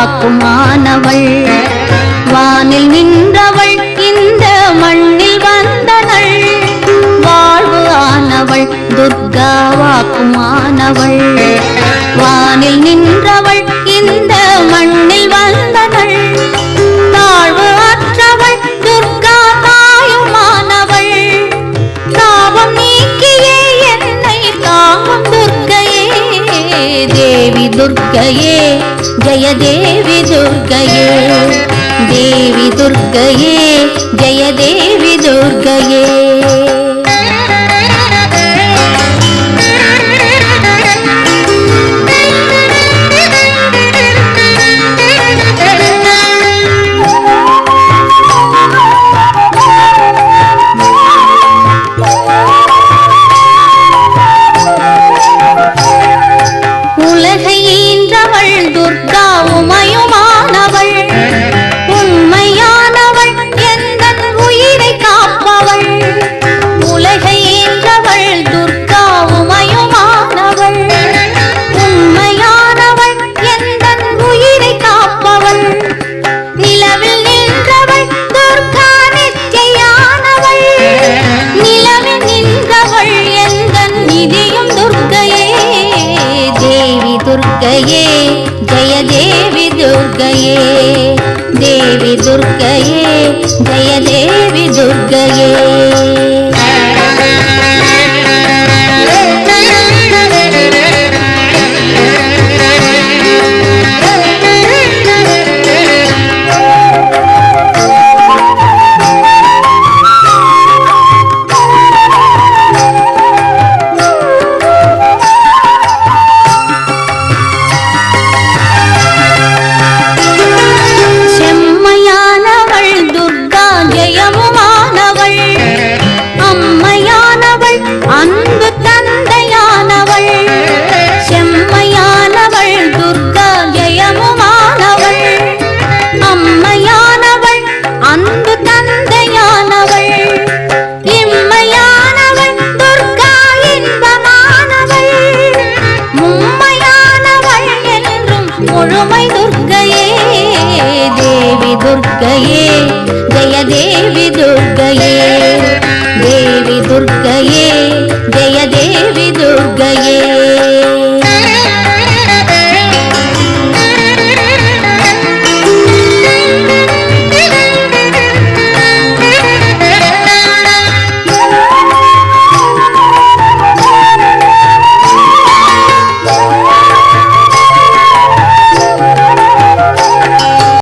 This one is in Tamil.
காக்கும் மாணவள். வானில் நின்றவள் இந்த மண்ணில் வந்தனள். வாழ்வு ஆனவள் துர்காவாக்கும் மாணவள். வானில் நின்றவள் இந்த மண்ணில் வந்தனள். தாழ்வு அற்றவள் துர்கா தாயுமானவள் தாவம் நீக்கியே என்னை தாவம் துர்க்கையே. தேவி துர்க்கையே ஜெய தேவி துர்க்கையே தேவி துர்க்கையே ஜெய தேவி துர்க்கையே good துர்க்கையே தேவி துர்க்கையே ஜெய தேவி துர்க்கையே முழுமை துர்க்கையே தேவி துர்க்கையே ஜெய தேவி துர்க்கையே.